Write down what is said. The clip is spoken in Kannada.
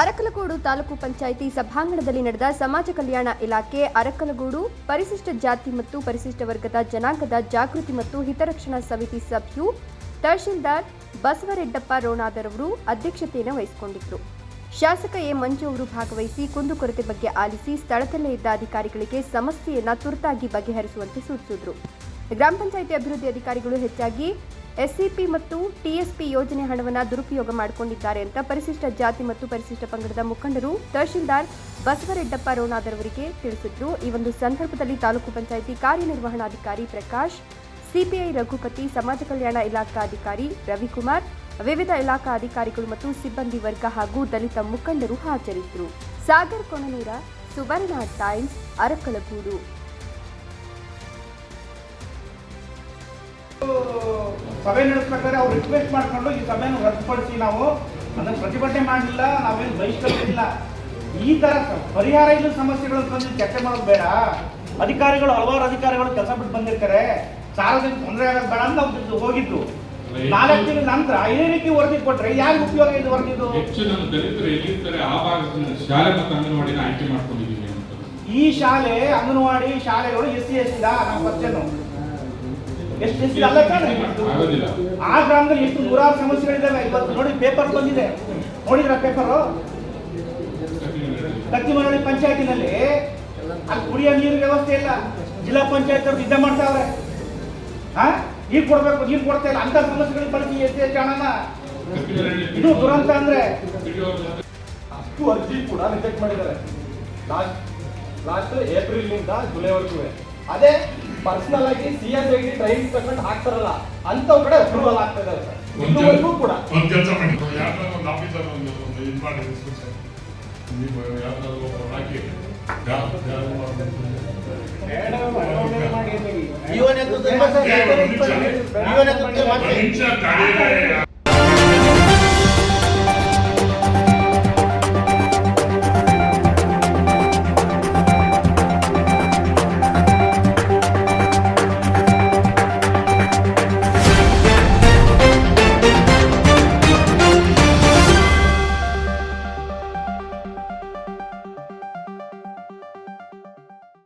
ಅರಕಲಗೂಡು ತಾಲೂಕು ಪಂಚಾಯಿತಿ ಸಭಾಂಗಣದಲ್ಲಿ ನಡೆದ ಸಮಾಜ ಕಲ್ಯಾಣ ಇಲಾಖೆ ಅರಕಲಗೂಡು ಪರಿಶಿಷ್ಟ ಜಾತಿ ಮತ್ತು ಪರಿಶಿಷ್ಟ ವರ್ಗದ ಜನಾಂಗದ ಜಾಗೃತಿ ಮತ್ತು ಹಿತರಕ್ಷಣಾ ಸಮಿತಿ ಸಭೆಯು ತಹಶೀಲ್ದಾರ್ ಬಸವರೆಡ್ಡಪ್ಪ ರೋಣಾದರ್ ಅವರು ಅಧ್ಯಕ್ಷತೆಯನ್ನು ವಹಿಸಿಕೊಂಡಿದ್ದರು. ಶಾಸಕ ಎ ಮಂಜು ಅವರು ಭಾಗವಹಿಸಿ ಕುಂದುಕೊರತೆ ಬಗ್ಗೆ ಆಲಿಸಿ ಸ್ಥಳದಲ್ಲೇ ಇದ್ದ ಅಧಿಕಾರಿಗಳಿಗೆ ಸಮಸ್ಯೆಯನ್ನು ತುರ್ತಾಗಿ ಬಗೆಹರಿಸುವಂತೆ ಸೂಚಿಸಿದರು. ಗ್ರಾಮ ಪಂಚಾಯಿತಿ ಅಭಿವೃದ್ಧಿ ಅಧಿಕಾರಿಗಳು ಹೆಚ್ಚಾಗಿ ಎಸ್ಸಿಪಿ ಮತ್ತು ಟಿಎಸ್ಪಿ ಯೋಜನೆ ಹಣವನ್ನು ದುರುಪಯೋಗ ಮಾಡಿಕೊಂಡಿದ್ದಾರೆ ಅಂತ ಪರಿಶಿಷ್ಟ ಜಾತಿ ಮತ್ತು ಪರಿಶಿಷ್ಟ ಪಂಗಡದ ಮುಖಂಡರು ತಹಶೀಲ್ದಾರ್ ಬಸವರೆಡ್ಡಪ್ಪ ರೋಣಾದರವರಿಗೆ ತಿಳಿಸಿದ್ರು. ಈ ಒಂದು ಸಂದರ್ಭದಲ್ಲಿ ತಾಲೂಕು ಪಂಚಾಯಿತಿ ಕಾರ್ಯನಿರ್ವಹಣಾಧಿಕಾರಿ ಪ್ರಕಾಶ್, ಸಿಪಿಐ ರಘುಪತಿ, ಸಮಾಜ ಕಲ್ಯಾಣ ಇಲಾಖಾ ಅಧಿಕಾರಿ ರವಿಕುಮಾರ್, ವಿವಿಧ ಇಲಾಖಾ ಅಧಿಕಾರಿಗಳು ಮತ್ತು ಸಿಬ್ಬಂದಿ ವರ್ಗ ಹಾಗೂ ದಲಿತ ಮುಖಂಡರು ಹಾಜರಿದ್ದರು. ಸಾಗರ್ ಕೊಣನೂರ ಸುವರ್ಣ ಟೈಮ್ಸ್, ಅರಕಲಗೂಡು. ಸಭೆ ನಡೆಸ್ಬೇಕಾದ್ರೆ ಅವ್ರು ರಿಕ್ವೆಸ್ಟ್ ಮಾಡ್ಕೊಂಡು ಈ ಸಭೆಯನ್ನು ರದ್ದುಪಡಿಸಿ ನಾವು ಅದನ್ನು ಪ್ರತಿಭಟನೆ ಮಾಡಲಿಲ್ಲ ನಾವೇನು ಬಹಿಷ್ಕರಿಸಿಲ್ಲ. ಈ ಥರ ಪರಿಹಾರ ಇಲ್ಲ ಸಮಸ್ಯೆಗಳನ್ನು ತಂದು ಚರ್ಚೆ ಮಾಡೋದು ಬೇಡ. ಅಧಿಕಾರಿಗಳು ಹಲವಾರು ಅಧಿಕಾರಿಗಳು ಕೆಲಸ ಬಿಟ್ಟು ಬಂದಿರ್ತಾರೆ. ಸಾರ್ವಜನಿಕ ತೊಂದರೆ ಆಗೋದು ಬೇಡ ಅಂತ ಅವ್ರು ಹೋಗಿದ್ದು ನಾಲ್ಕು ತಿಂಗಳ ನಂತರ ಇದೇ ರೀತಿ ವರದಿ ಕೊಟ್ರೆ ಯಾರು ಉಪಯೋಗ ಇದು ವರದಿದು? ಹೆಚ್ಚು ನಮ್ಮ ದಲಿತರು ಎಲ್ಲಿರ್ತಾರೆ? ಆ ಭಾಗದ ಶಾಲೆ ಮತ್ತು ಅಂಗನವಾಡಿನ ಆಯ್ಕೆ ಮಾಡ್ಕೊಂಡಿದ್ದೀವಿ ಅಂತ. ಈ ಶಾಲೆ ಅಂಗನವಾಡಿ ಶಾಲೆಗಳು ಎಸ್ ಸಿ ಎಸ್ ನಾವು ಬರ್ತೇನೆ ಎಷ್ಟು ಎಸ್ ಅಲ್ಲ? ಆ ಗ್ರಾಮದಲ್ಲಿ ಎಷ್ಟು ನೂರಾರು ಸಮಸ್ಯೆಗಳಿದ್ದಾವೆ? ಇವತ್ತು ನೋಡಿ ಪೇಪರ್ ಬಂದಿದೆ. ನೋಡಿದ್ರ ಪೇಪರು? ಕತ್ತಿಮರಳಿ ಪಂಚಾಯತಿನಲ್ಲಿ ಅಲ್ಲಿ ಕುಡಿಯೋ ನೀರು ವ್ಯವಸ್ಥೆ ಇಲ್ಲ. ಜಿಲ್ಲಾ ಪಂಚಾಯತ್ ಅವ್ರು ಯುದ್ಧ ಮಾಡ್ತಾವ್ರೆ. ಹಾ ನೀರು ಕೊಡ್ಬೇಕು, ನೀರು ಕೊಡ್ತಾ ಇಲ್ಲ. ಅಂತ ಸಮಸ್ಯೆಗಳಿಗೆ ಬಳಸಿ ಎಷ್ಟು ಹಣನ ಇದು ದುರಂತ ಅಂದ್ರೆ ಅಷ್ಟು ಅರ್ಜಿ ಕೂಡ ರಿಜೆಕ್ಟ್ ಮಾಡಿದ್ದಾರೆ. ಲಾಸ್ಟ್ ಲಾಸ್ಟ್ ಏಪ್ರಿಲ್ನಿಂದ ಜುಲೈವರೆಗೂ. ಅದೇ ಪರ್ಸನಲ್ ಆಗಿ ಸಿ ಎಸ್ ಐ ಟ್ರೈನಿಂಗ್ ತಗೊಂಡು ಹಾಕ್ತಾರಲ್ಲ ಅಂತವ್ ಕಡೆ ಅಪ್ರೂವಲ್ ಆಗ್ತದೆ ಇದುವರೆಗೂ ಕೂಡ. ಒಂದು ಕೆಲಸ ಮಾಡಿ. ಯಾವ್ದಾದ್ರು ಒಂದು ಆಫೀಸರ್ ಒಂದು ಒಂದು ಇದು ಮಾಡಿ ಸೂಚನೆ ನೀವು ಯಾವ್ದಾದ್ರು ಒಬ್ಬರು ಹಾಕಿ ಯಾವ- ಯಾವ- ಜೀವನ ಒಂದ್ ನಿಮಿಷ ತಡೀರಿ.